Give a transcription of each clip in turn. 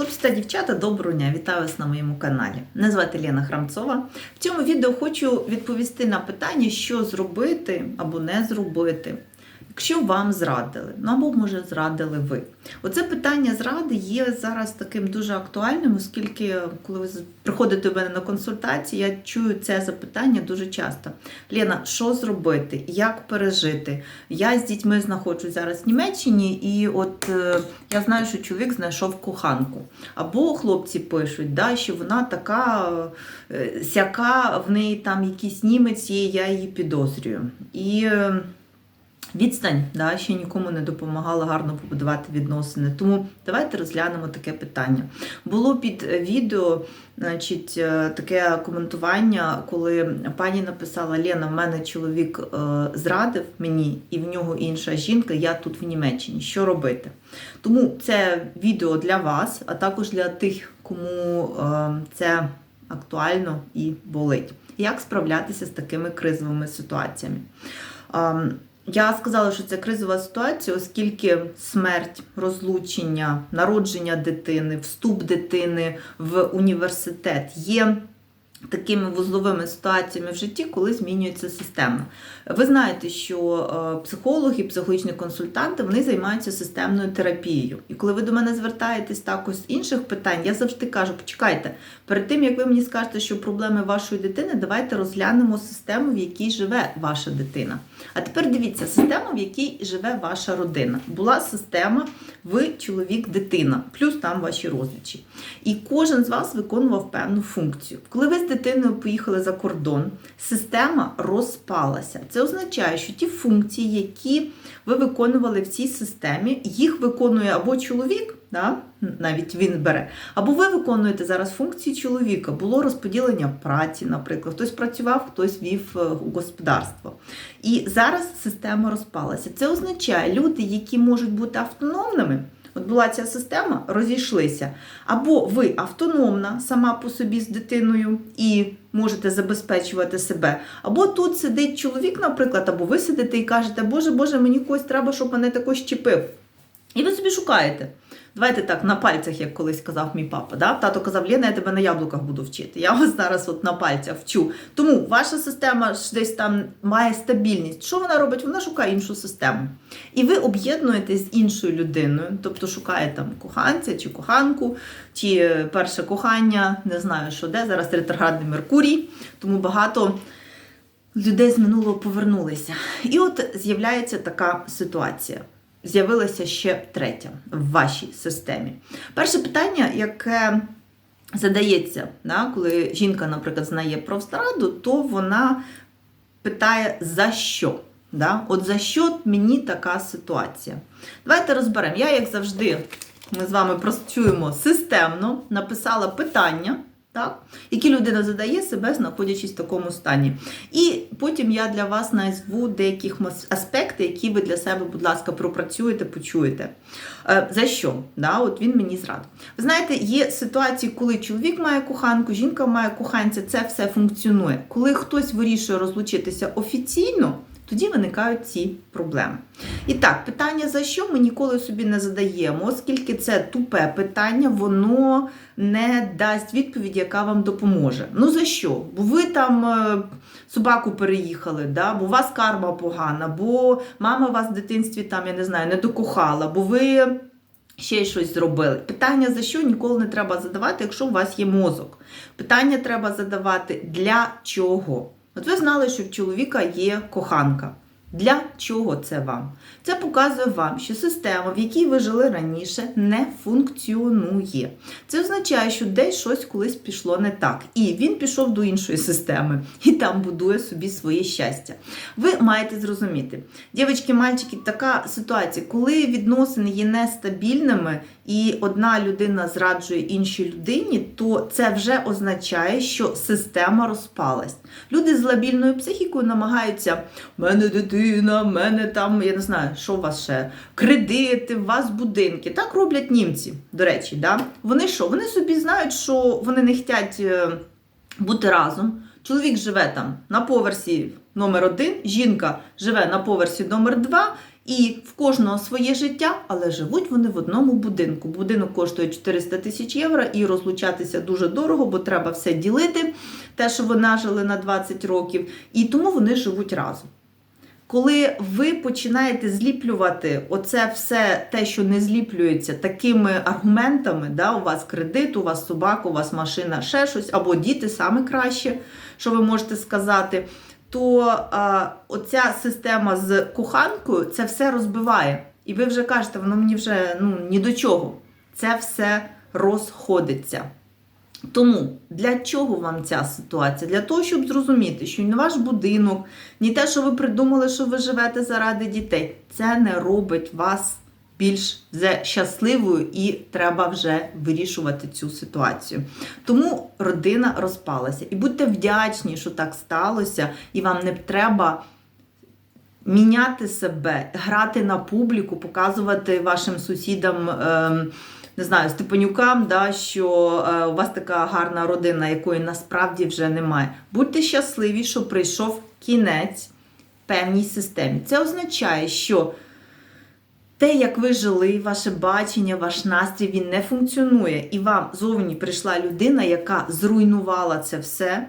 Хлопці та дівчата, доброго дня! Вітаю вас на моєму каналі. Мене звати Лена Храмцова. В цьому відео хочу відповісти на питання, що зробити або не зробити, якщо вам зрадили, ну або може зрадили ви. Оце питання зради є зараз таким дуже актуальним, оскільки коли ви приходите до мене на консультації, я чую це запитання дуже часто. Лена, що зробити? Як пережити? Я з дітьми знаходжусь зараз в Німеччині, і от е, я знаю, що чоловік знайшов коханку. Або хлопці пишуть, да, що вона така е, сяка, в неї там якийсь німець є, я її підозрюю. І е, відстань да, ще нікому не допомагала гарно побудувати відносини. Тому давайте розглянемо таке питання. Було під відео значить, е, таке коментування, коли пані написала: Лена, в мене чоловік е, зрадив мені, і в нього інша жінка, я тут в Німеччині. Що робити? Тому це відео для вас, а також для тих, кому е, це актуально і болить. Як справлятися з такими кризовими ситуаціями? Я сказала, що це кризова ситуація, оскільки смерть, розлучення, народження дитини, вступ дитини в університет є такими вузловими ситуаціями в житті, коли змінюється система. Ви знаєте, що е, психологи, психологічні консультанти вони займаються системною терапією. І коли ви до мене звертаєтесь також з інших питань, я завжди кажу: почекайте, перед тим як ви мені скажете, що проблеми вашої дитини, давайте розглянемо систему, в якій живе ваша дитина. А тепер дивіться, система, в якій живе ваша родина. Була система, ви чоловік, дитина, плюс там ваші родичі. І кожен з вас виконував певну функцію. Коли ви дитиною поїхали за кордон, система розпалася. Це означає, що ті функції, які ви виконували в цій системі, їх виконує або чоловік, да? навіть він бере, або ви виконуєте зараз функції чоловіка. Було розподілення праці, наприклад, хтось працював, хтось вів е, господарство. І зараз система розпалася. Це означає, люди, які можуть бути автономними. От була ця система, розійшлися. Або ви автономна сама по собі з дитиною і можете забезпечувати себе. Або тут сидить чоловік, наприклад, або ви сидите і кажете, Боже, Боже, мені когось треба, щоб мене також чіпив. І ви собі шукаєте. Давайте так, на пальцях, як колись казав мій папа. Да? Тато казав, Лена, я тебе на яблуках буду вчити. Я вас зараз от на пальцях вчу. Тому ваша система ж десь там має стабільність. Що вона робить? Вона шукає іншу систему. І ви об'єднуєтесь з іншою людиною, тобто шукає там коханця чи коханку, чи перше кохання, не знаю, що де. Зараз ретроградний Меркурій, тому багато людей з минулого повернулися. І от з'являється така ситуація з'явилася ще третя в вашій системі. Перше питання, яке задається, да, коли жінка, наприклад, знає про зраду, то вона питає, за що? Да? От за що мені така ситуація? Давайте розберемо. Я, як завжди, ми з вами працюємо системно, написала питання. Так? Які людина задає себе, знаходячись в такому стані. І потім я для вас назву деякі аспекти, які ви для себе, будь ласка, пропрацюєте, почуєте. Е, за що? Да? От Він мені зрадив. Ви знаєте, є ситуації, коли чоловік має коханку, жінка має коханця, це все функціонує. Коли хтось вирішує розлучитися офіційно, тоді виникають ці проблеми. І так, питання за що ми ніколи собі не задаємо, оскільки це тупе питання, воно не дасть відповідь, яка вам допоможе. Ну за що? Бо ви там е, собаку переїхали, да? бо у вас карма погана, бо мама вас в дитинстві там, я не знаю, не докохала, бо ви. Ще щось зробили. Питання за що ніколи не треба задавати, якщо у вас є мозок. Питання треба задавати для чого. От ви знали, що в чоловіка є коханка. Для чого це вам? Це показує вам, що система, в якій ви жили раніше, не функціонує. Це означає, що десь щось колись пішло не так. І він пішов до іншої системи і там будує собі своє щастя. Ви маєте зрозуміти, дівчатки, мальчики, така ситуація, коли відносини є нестабільними і одна людина зраджує іншій людині, то це вже означає, що система розпалась. Люди з лабільною психікою намагаються: мене дитина, в мене там, я не знаю, що у вас ще, кредити, у вас будинки. Так роблять німці, до речі. Да? Вони що? Вони собі знають, що вони не хочуть бути разом. Чоловік живе там на поверсі номер один, жінка живе на поверсі номер два. І в кожного своє життя, але живуть вони в одному будинку. Будинок коштує 400 тисяч євро і розлучатися дуже дорого, бо треба все ділити, те, що ви нажили на 20 років, і тому вони живуть разом. Коли ви починаєте зліплювати оце все те, що не зліплюється такими аргументами, да, у вас кредит, у вас собака, у вас машина, ще щось, або діти саме краще, що ви можете сказати, то а, оця система з коханкою це все розбиває. І ви вже кажете, воно мені вже ну, ні до чого. Це все розходиться. Тому для чого вам ця ситуація? Для того, щоб зрозуміти, що не ваш будинок, ні те, що ви придумали, що ви живете заради дітей, це не робить вас більш щасливою і треба вже вирішувати цю ситуацію. Тому родина розпалася. І будьте вдячні, що так сталося, і вам не треба. Міняти себе, грати на публіку, показувати вашим сусідам, ем, не знаю, Степанюкам, да, що е, у вас така гарна родина, якої насправді вже немає. Будьте щасливі, що прийшов кінець певній системі. Це означає, що те, як ви жили, ваше бачення, ваш настрій, він не функціонує. І вам зовні прийшла людина, яка зруйнувала це все.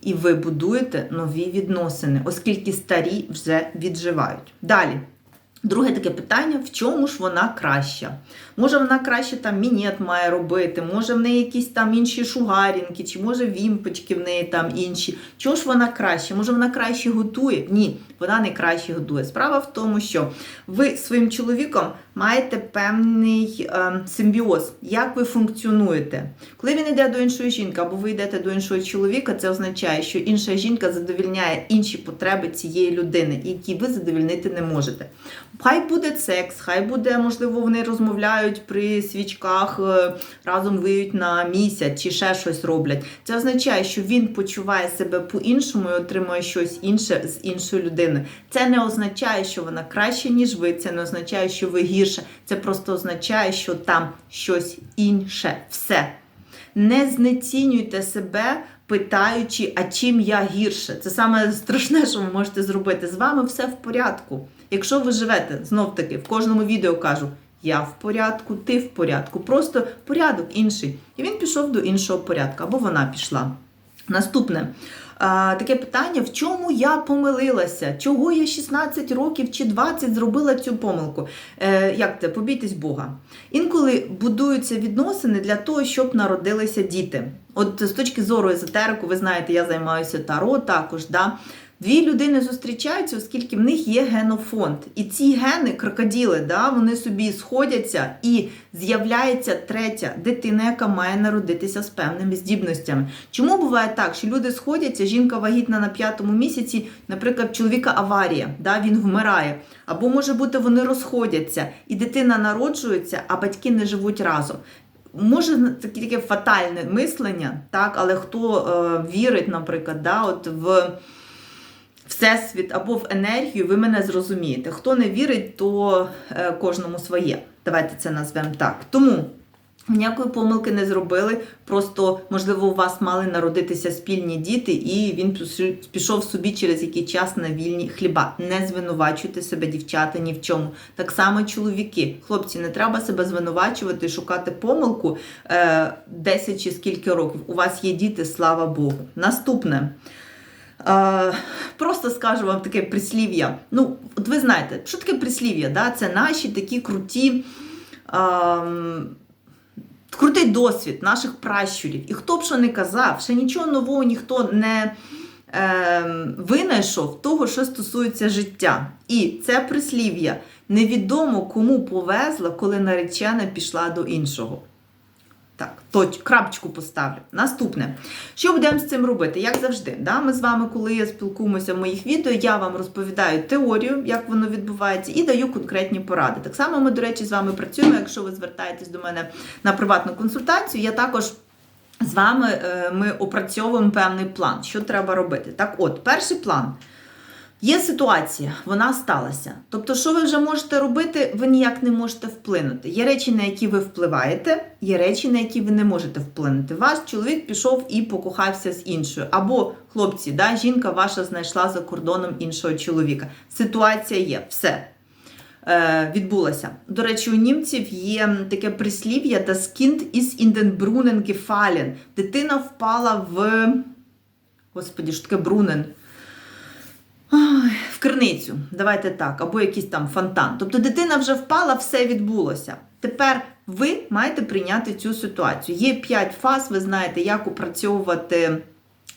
І ви будуєте нові відносини, оскільки старі вже відживають. Далі. Друге таке питання: в чому ж вона краща? Може, вона краще там мінет має робити, може в неї якісь там інші шугарінки, чи може вімпочки в неї там інші. Чого ж вона краще? Може вона краще готує? Ні, вона не краще готує. Справа в тому, що ви своїм чоловіком маєте певний е, симбіоз, як ви функціонуєте. Коли він йде до іншої жінки, або ви йдете до іншого чоловіка, це означає, що інша жінка задовільняє інші потреби цієї людини, які ви задовільнити не можете. Хай буде секс, хай буде, можливо, вони розмовляють при свічках, е, разом виють на місяць чи ще щось роблять. Це означає, що він почуває себе по-іншому і отримує щось інше з іншої людини. Це не означає, що вона краще, ніж ви. Це не означає, що ви гірше. Це просто означає, що там щось інше. Все. Не знецінюйте себе. Питаючи, а чим я гірше? Це саме страшне, що ви можете зробити. З вами все в порядку. Якщо ви живете, знов таки, в кожному відео кажу, я в порядку, ти в порядку, просто порядок інший. І він пішов до іншого порядку, або вона пішла. Наступне а, таке питання: в чому я помилилася? Чого я 16 років чи 20 зробила цю помилку? Е, Як це? Побійтесь Бога. Інколи будуються відносини для того, щоб народилися діти. От з точки зору езотерику, ви знаєте, я займаюся таро також. Да? Дві людини зустрічаються, оскільки в них є генофонд. І ці гени, крокоділи, да, вони собі сходяться і з'являється третя дитина, яка має народитися з певними здібностями. Чому буває так, що люди сходяться, жінка вагітна на п'ятому місяці, наприклад, чоловіка аварія, да, він вмирає. Або може бути, вони розходяться, і дитина народжується, а батьки не живуть разом. Може таке таке фатальне мислення, так, але хто е, вірить, наприклад, да, от в всесвіт або в енергію, ви мене зрозумієте. Хто не вірить, то е, кожному своє. Давайте це назвемо так. Тому. Ніякої помилки не зробили, просто, можливо, у вас мали народитися спільні діти, і він пішов собі через який час на вільні хліба. Не звинувачуйте себе, дівчата, ні в чому. Так само чоловіки. Хлопці, не треба себе звинувачувати, шукати помилку е, 10 чи скільки років. У вас є діти, слава Богу. Наступне. Е, Просто скажу вам таке прислів'я. Ну, от ви знаєте, що таке прислів'я? Да? Це наші такі круті. Е, Крутий досвід наших пращурів. І хто б що не казав, ще нічого нового ніхто не е, винайшов того, що стосується життя. І це прислів'я невідомо кому повезло, коли наречена пішла до іншого. Так, точ, крапочку поставлю. Наступне. Що будемо з цим робити? Як завжди, да? ми з вами, коли спілкуємося в моїх відео, я вам розповідаю теорію, як воно відбувається, і даю конкретні поради. Так само ми, до речі, з вами працюємо. Якщо ви звертаєтесь до мене на приватну консультацію, я також. З вами е, ми опрацьовуємо певний план, що треба робити. Так, от, перший план. Є ситуація, вона сталася. Тобто, що ви вже можете робити, ви ніяк не можете вплинути. Є речі, на які ви впливаєте, є речі, на які ви не можете вплинути. Ваш чоловік пішов і покохався з іншою. Або, хлопці, да, жінка ваша знайшла за кордоном іншого чоловіка. Ситуація є, все. е, відбулася. До речі, у німців є таке прислів'я Das Kind ist in den Brunnen gefallen. Дитина впала в. Господі, що таке Брунен? В криницю, давайте так, або якийсь там фонтан. Тобто дитина вже впала, все відбулося. Тепер ви маєте прийняти цю ситуацію. Є п'ять фаз, ви знаєте, як опрацьовувати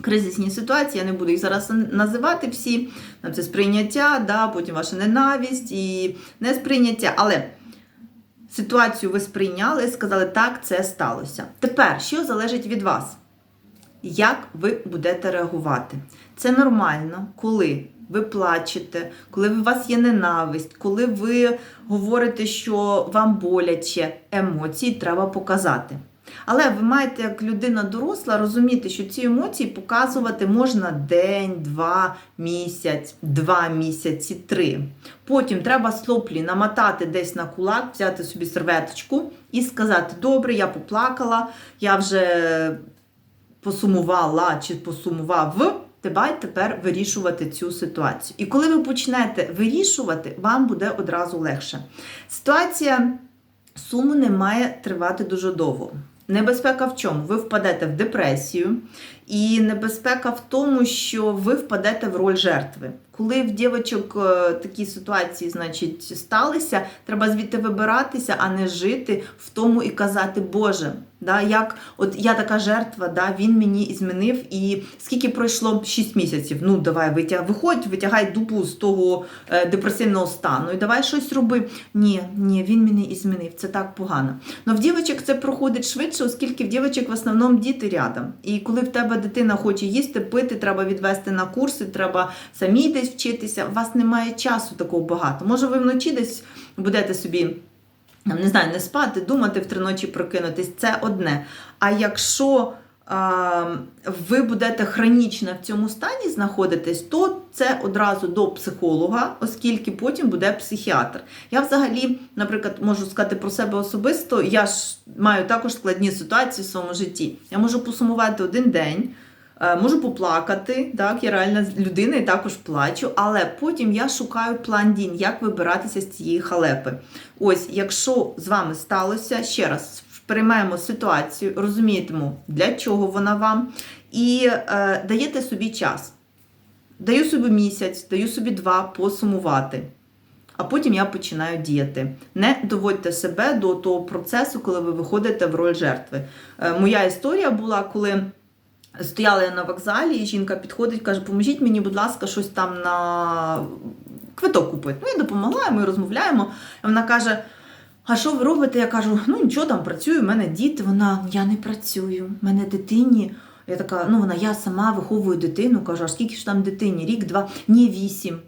кризисні ситуації. Я не буду їх зараз називати всі. Там Це сприйняття, да, потім ваша ненависть і несприйняття. Але ситуацію ви сприйняли, сказали, так, це сталося. Тепер, що залежить від вас? Як ви будете реагувати? Це нормально, коли ви плачете, коли у вас є ненависть, коли ви говорите, що вам боляче, емоції треба показати. Але ви маєте, як людина доросла, розуміти, що ці емоції показувати можна день, два, місяць, два місяці, три. Потім треба слоплі намотати десь на кулак, взяти собі серветочку і сказати: Добре, я поплакала, я вже посумувала чи посумував. Давай тепер вирішувати цю ситуацію. І коли ви почнете вирішувати, вам буде одразу легше. Ситуація суму не має тривати дуже довго. Небезпека в чому? Ви впадете в депресію, і небезпека в тому, що ви впадете в роль жертви. Коли в дівчинок е, такі ситуації, значить, сталися, треба звідти вибиратися, а не жити в тому і казати, Боже, да, як от я така жертва, да, він мені змінив, і скільки пройшло 6 місяців. Ну, давай витяг, виходь, витягай дупу з того е, депресивного стану, і давай щось роби. Ні, ні, він мене і змінив. Це так погано. Но в дівчинок це проходить швидше, оскільки в дівчинок в основному діти рядом. І коли в тебе дитина хоче їсти, пити, треба відвести на курси, треба самі десь вчитися. У вас немає часу такого багато. Може, ви вночі десь будете собі. Не знаю, не спати, думати в три ночі прокинутись це одне. А якщо ви будете хронічно в цьому стані знаходитись, то це одразу до психолога, оскільки потім буде психіатр. Я взагалі, наприклад, можу сказати про себе особисто, я ж маю також складні ситуації в своєму житті. Я можу посумувати один день. Е, Можу поплакати, так, я реальна людина і також плачу, але потім я шукаю план дій, як вибиратися з цієї халепи. Ось, якщо з вами сталося, ще раз приймаємо ситуацію, розуміємо, для чого вона вам, і е, даєте собі час. Даю собі місяць, даю собі два посумувати. А потім я починаю діяти. Не доводьте себе до того процесу, коли ви виходите в роль жертви. Е, Моя історія була, коли. Стояла я на вокзалі, і жінка підходить, каже, поможіть мені, будь ласка, щось там на квиток купити. Ну, я допомогла, ми розмовляємо. І вона каже: А що ви робите? Я кажу, ну нічого там працюю, в мене діти. Вона, я не працюю, в мене дитині. Я така, ну вона, я сама виховую дитину. Кажу, а скільки ж там дитині? Рік, два, ні, вісім.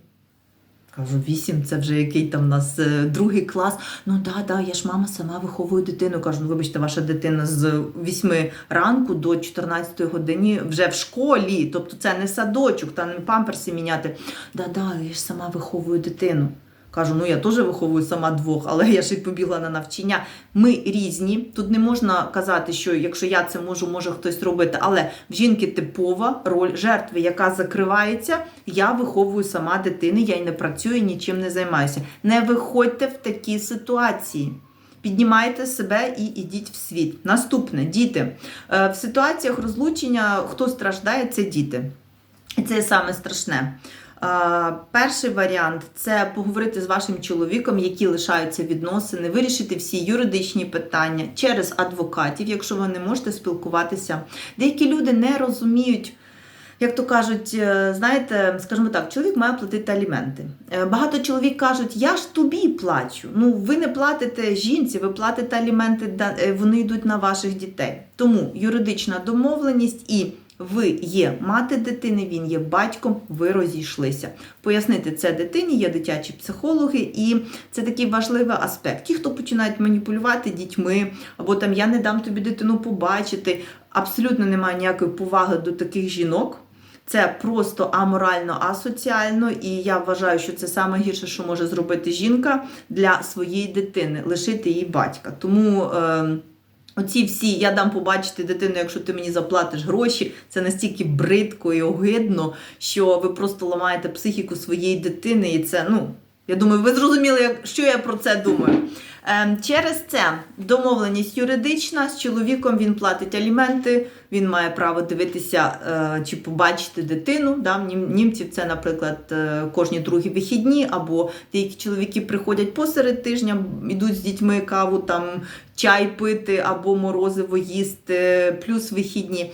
Кажу, вісім, це вже який там у нас е, другий клас. Ну да, да, я ж мама сама виховую дитину. Кажу, ну вибачте, ваша дитина з 8 ранку до 14 години вже в школі. Тобто це не садочок, та не памперси міняти. Да, да, я ж сама виховую дитину. Кажу, ну я теж виховую сама двох, але я ж і побігла на навчання. Ми різні. Тут не можна казати, що якщо я це можу, може хтось робити. Але в жінки типова роль жертви, яка закривається. Я виховую сама дитини, я й не працюю, нічим не займаюся. Не виходьте в такі ситуації. Піднімайте себе і ідіть в світ. Наступне діти. Е, В ситуаціях розлучення хто страждає, це діти. І це саме страшне. Перший варіант це поговорити з вашим чоловіком, які лишаються відносини, вирішити всі юридичні питання через адвокатів, якщо ви не можете спілкуватися. Деякі люди не розуміють. Як то кажуть, е, знаєте, скажімо так, чоловік має платити аліменти. Е, Багато чоловік кажуть, я ж тобі плачу. Ну, ви не платите жінці, ви платите аліменти, е, вони йдуть на ваших дітей. Тому юридична домовленість і ви є мати дитини, він є батьком, ви розійшлися. Пояснити це дитині, є дитячі психологи, і це такий важливий аспект. Ті, хто починають маніпулювати дітьми, або там я не дам тобі дитину побачити, абсолютно немає ніякої поваги до таких жінок. Це просто аморально, асоціально, і я вважаю, що це саме гірше, що може зробити жінка для своєї дитини, лишити її батька. Тому. Е- Оці всі, я дам побачити дитину, якщо ти мені заплатиш гроші, це настільки бридко і огидно, що ви просто ламаєте психіку своєї дитини, і це, ну, Я думаю, ви зрозуміли, що я про це думаю. Ем, Через це домовленість юридична з чоловіком він платить аліменти, він має право дивитися е, чи побачити дитину. Да? Німців це, наприклад, е, кожні другі вихідні, або деякі чоловіки приходять посеред тижня, йдуть з дітьми каву, там чай пити або морозиво їсти, плюс вихідні.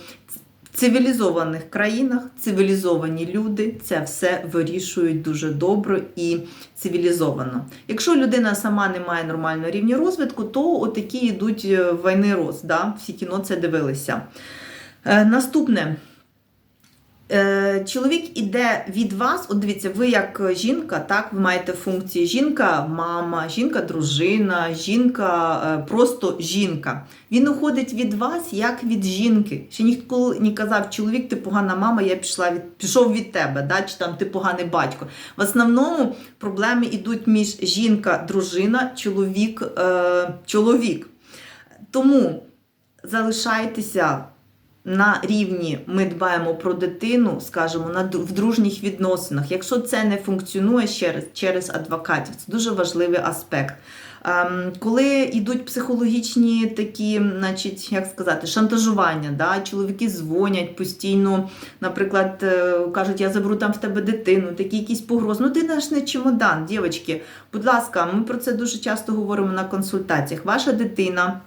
Цивілізованих країнах цивілізовані люди це все вирішують дуже добре і цивілізовано. Якщо людина сама не має нормального рівня розвитку, то отакі йдуть е, війни роз. Да? Всі кіно це дивилися. Е, наступне. Е, Чоловік іде від вас, от дивіться, ви як жінка, так, ви маєте функції жінка, мама, жінка, дружина, жінка, е, просто жінка. Він уходить від вас як від жінки. Ще ніхто не казав, чоловік, ти погана мама, я пішла від, пішов від тебе, да, чи там ти поганий батько. В основному проблеми йдуть між жінка, дружина, чоловік, е, чоловік. Тому залишайтеся на рівні ми дбаємо про дитину, скажімо, на в дружніх відносинах. Якщо це не функціонує ще через адвокатів, це дуже важливий аспект. Ем, коли йдуть психологічні такі, значить, як сказати, шантажування, да? чоловіки дзвонять постійно, наприклад, е, кажуть, я заберу там в тебе дитину, такі якісь погрози. Ну, ти наш не чемодан, дівчатки. Будь ласка, ми про це дуже часто говоримо на консультаціях. Ваша дитина.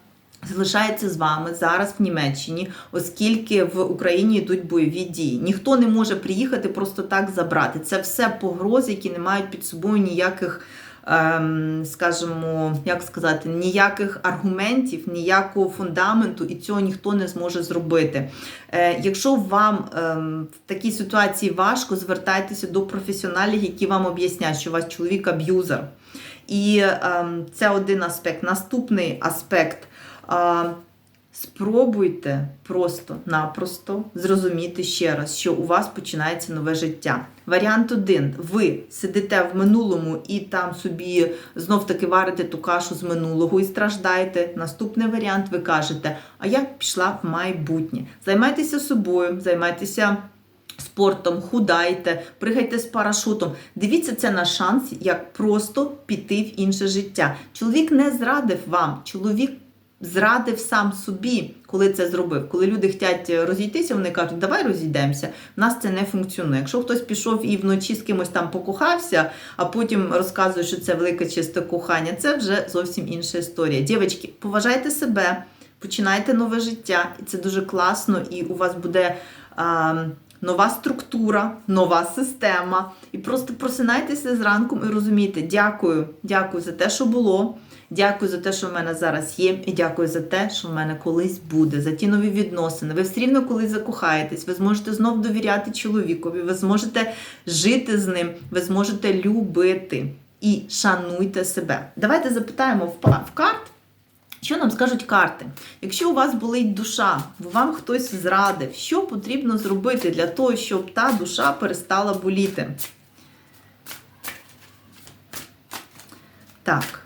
Залишається з вами зараз в Німеччині, оскільки в Україні йдуть бойові дії. Ніхто не може приїхати просто так забрати. Це все погрози, які не мають під собою ніяких, ем, скажімо, як сказати, ніяких аргументів, ніякого фундаменту, і цього ніхто не зможе зробити. Е, якщо вам ем, в такій ситуації важко, звертайтеся до професіоналів, які вам об'яснять, що у вас чоловік аб'юзер. І ем, це один аспект. Наступний аспект. А, Спробуйте просто-напросто зрозуміти ще раз, що у вас починається нове життя. Варіант один: ви сидите в минулому і там собі знов таки варите ту кашу з минулого і страждаєте. Наступний варіант, ви кажете, а я пішла в майбутнє. Займайтеся собою, займайтеся спортом, худайте, пригайте з парашутом. Дивіться це на шанс, як просто піти в інше життя. Чоловік не зрадив вам, чоловік зрадив сам собі, коли це зробив. Коли люди хочуть розійтися, вони кажуть, давай розійдемося. У нас це не функціонує. Якщо хтось пішов і вночі з кимось там покохався, а потім розказує, що це велике чисте кохання, це вже зовсім інша історія. Дівчатки, поважайте себе, починайте нове життя, і це дуже класно, і у вас буде. А, Нова структура, нова система. І просто просинайтеся зранку і розумійте, дякую, дякую за те, що було. Дякую за те, що в мене зараз є, і дякую за те, що в мене колись буде, за ті нові відносини. Ви все рівно колись закохаєтесь, ви зможете знов довіряти чоловікові, ви зможете жити з ним, ви зможете любити і шануйте себе. Давайте запитаємо в карт. Що нам скажуть карти? Якщо у вас болить душа, вам хтось зрадив, що потрібно зробити для того, щоб та душа перестала боліти? Так.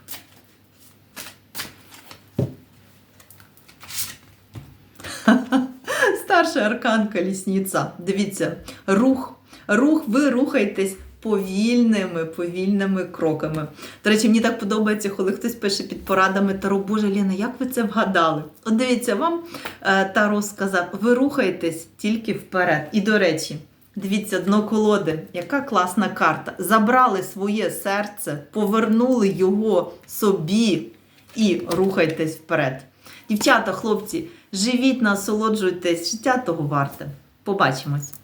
Старший аркан колісниця. Дивіться, рух. Рух, ви рухаєтесь повільними, повільними кроками. До речі, мені так подобається, коли хтось пише під порадами Таро, Боже, Ліна, як ви це вгадали? От дивіться, вам е, Таро сказав, ви рухаєтесь тільки вперед. І до речі, дивіться, дно колоди, яка класна карта. Забрали своє серце, повернули його собі і рухайтесь вперед. Дівчата, хлопці, живіть, насолоджуйтесь, життя того варте. Побачимось!